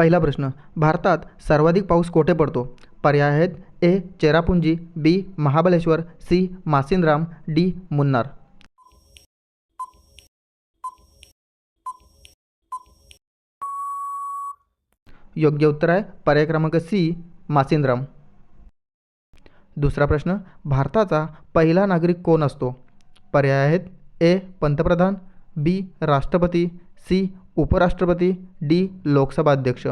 पहिला प्रश्न. भारतात सर्वाधिक पाऊस कोठे पडतो? पर्याय आहेत A. Cherrapunji B. Mahabaleshwar C. Mawsynram D. Munnar. योग्य उत्तर आहे पर्याय क्रमांक सी. मासिनराम. दुसरा प्रश्न. भारताचा पहिला नागरिक कोण असतो? पर्याय आहेत ए. पंतप्रधान बी. राष्ट्रपती सी. उपराष्ट्रपती डी. लोकसभा अध्यक्ष.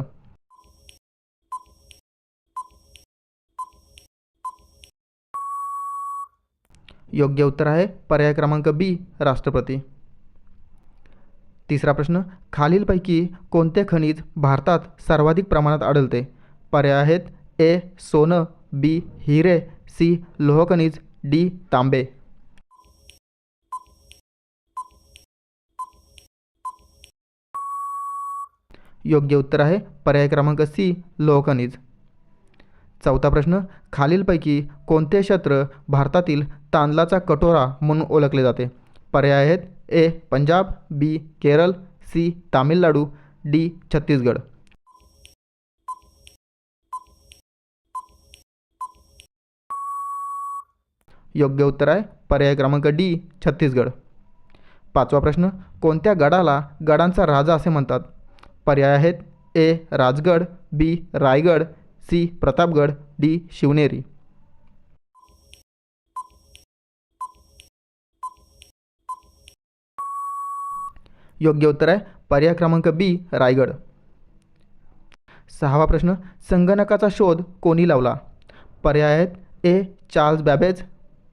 योग्य उत्तर आहे पर्याय क्रमांक बी राष्ट्रपती. तिसरा प्रश्न खालीलपैकी कोणते खनिज भारतात सर्वाधिक प्रमाणात आढळते? पर्याय आहेत ए सोनं बी हिरे सी लोहखनिज डी तांबे. योग्य उत्तर आहे. पर्याय क्रमांक सी लोहखनिज चौथा प्रश्न खालीलपैकी कोणते क्षेत्र भारतातील तांदळाचा कटोरा म्हणून ओळखले जाते? पर्याय आहेत A Punjab B Kerala C Tamil Nadu D Chhattisgarh. योग्य उत्तर आहे. पर्याय क्रमांक डी छत्तीसगड. पाचवा प्रश्न कोणत्या गडाला गडांचा राजा असे म्हणतात? पर्याय आहेत. A. Rajgad B. Raigad C. Pratapgad D. Shivneri. योग्य उत्तर आहे. पर्याय क्रमांक बी. रायगड. सहावा प्रश्न. संगणकाचा शोध कोणी लावला? पर्याय आहेत. A. Charles Babbage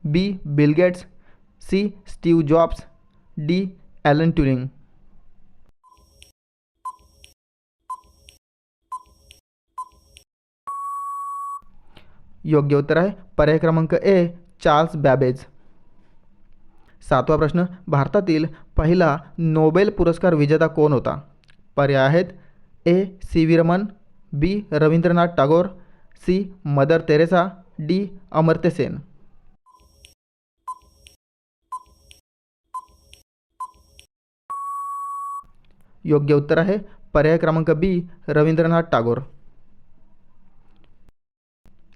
B. Bill Gates C. Steve Jobs D. Alan Turing. योग्य उत्तर आहे. पर्याय क्रमांक ए चार्ल्स बॅबेज. सातवा प्रश्न भारतातील पहिला नोबेल पुरस्कार विजेता कोण होता? पर्याय आहेत. A C V Raman B Rabindranath Tagore C Mother Teresa D Amartya Sen. योग्य उत्तर आहे. पर्याय क्रमांक बी रवींद्रनाथ टागोर.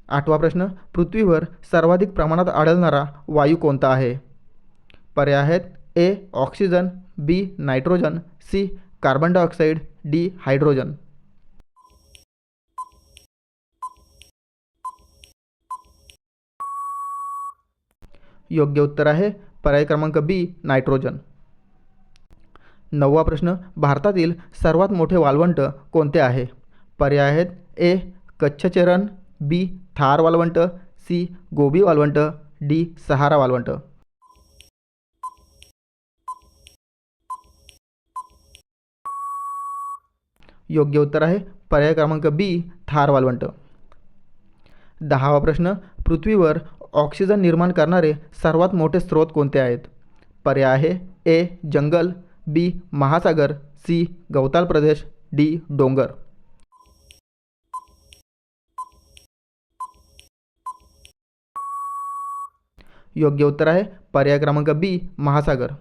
आठवा प्रश्न. पृथ्वीवर सर्वाधिक प्रमाणात आढळणारा वायू कोणता आहे? पर्याय आहेत A. Oxygen B. Nitrogen C. Carbon dioxide D. Hydrogen. योग्य उत्तर आहे पर्याय क्रमांक बी. नायट्रोजन. नववा प्रश्न. भारतातील सर्वात मोठे वाळवंट कोणते आहे? पर्याय आहेत ए. कच्छचरण बी थार वाळवंट सी गोबी वाळवंट डी सहारा वाळवंट. योग्य उत्तर आहे पर्याय क्रमांक बी थार वाळवंट. दहावा प्रश्न पृथ्वीवर ऑक्सिजन निर्माण करणारे सर्वात मोठे स्रोत कोणते आहेत? पर्याय आहे ए जंगल बी महासागर सी गवताल प्रदेश डी डोंगर. योग्य उत्तर आहे. पर्याय क्रमांक बी महासागर.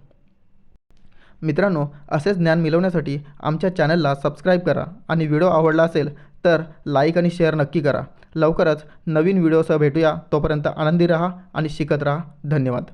मित्रांनो असेच ज्ञान मिळवण्यासाठी आमच्या चॅनलला सबस्क्राईब करा आणि व्हिडिओ आवडला असेल तर लाईक आणि शेअर नक्की करा. लवकरच नवीन व्हिडिओसह भेटूया. तोपर्यंत आनंदी रहा आणि शिकत रहा. धन्यवाद.